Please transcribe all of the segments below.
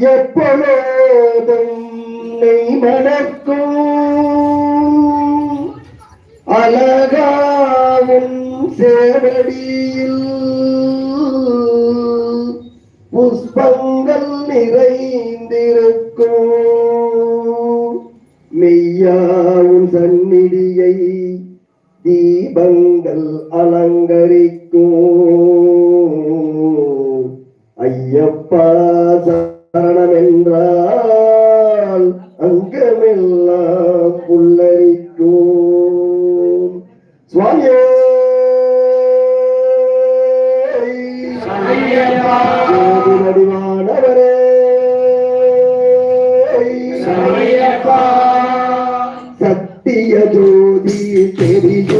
எப்பொழுதும் நெய் மணக்கும் அழகாவும் சேவடியில் புஷ்பங்கள் நிறைந்திருக்கும். மெய்யாவும் சந்நிதியை தீபங்கள் அலங்கரிக்கும். புல்லரிக்கும் சுவாமியே! சரணமையப்பா சத்திய ஜோதி தெரியுதையா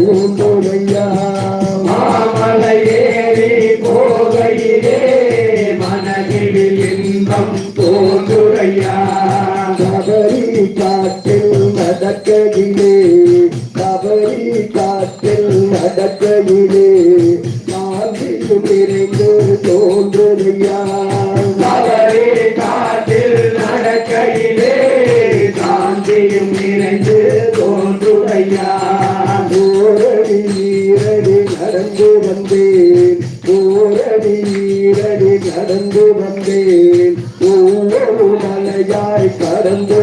இன்பம் மாமலையேறி போகையிலே மனதில் இன்பம் தோன்றுடையா கபரி காற்றில் நடக்கையிலே கபரி காற்றில் நடக்கையிலே காந்தியும் நிறைந்து தோன்றுதையா அவரே காட்டில் நடக்கையிலே சாந்தியும் நிறைந்து தோன்றுடையா நடந்து வந்தேன் ஒவ்வொரு மலையாய் கடந்து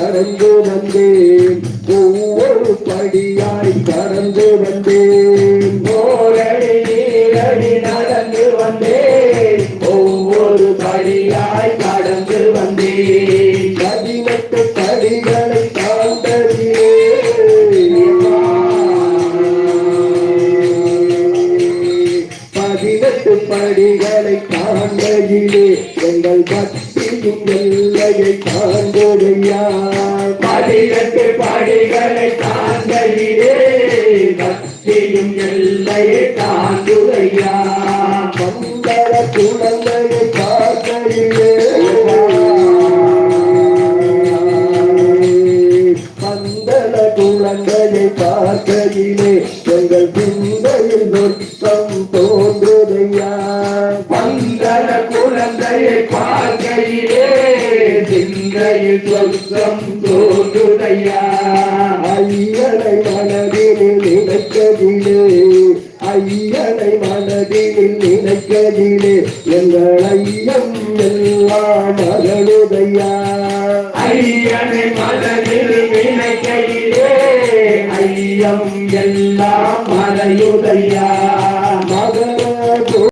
நடந்து வந்தேன் ஒவ்வொரு படியாய் கடந்து வந்தேன் ஓரடி ஈரடி நடந்து வந்தேன் ஒவ்வொரு படியாய் கடந்து வந்தேன் பதினெட்டு படிகளை தாண்டதிலே பதினெட்டு படிகளை தாண்டதிலே எங்கள் எங்கும் எல்லையை தாண்டுடையா பதினெட்டு படிகளை தாண்டையிலே பக்தியும் எல்லையை தாண்டுதையா மங்கள குழந்தையை பார்க்கையிலே மங்கள குழந்தையை பார்க்கையிலே குழந்தையை பார்க்கையிலே சிந்தையில் சொர்க்கம் தோன்றுதையா? ஐயனை மனதில் நினைக்கதிலே ஐயனை மனதில் நினைக்கதிலே எங்கள் ஐயம் எல்லாம் மகளுடையா ஐயனை மனதில் நினைக்கையிலே ஐயம் எல்லாம் மலையுடையா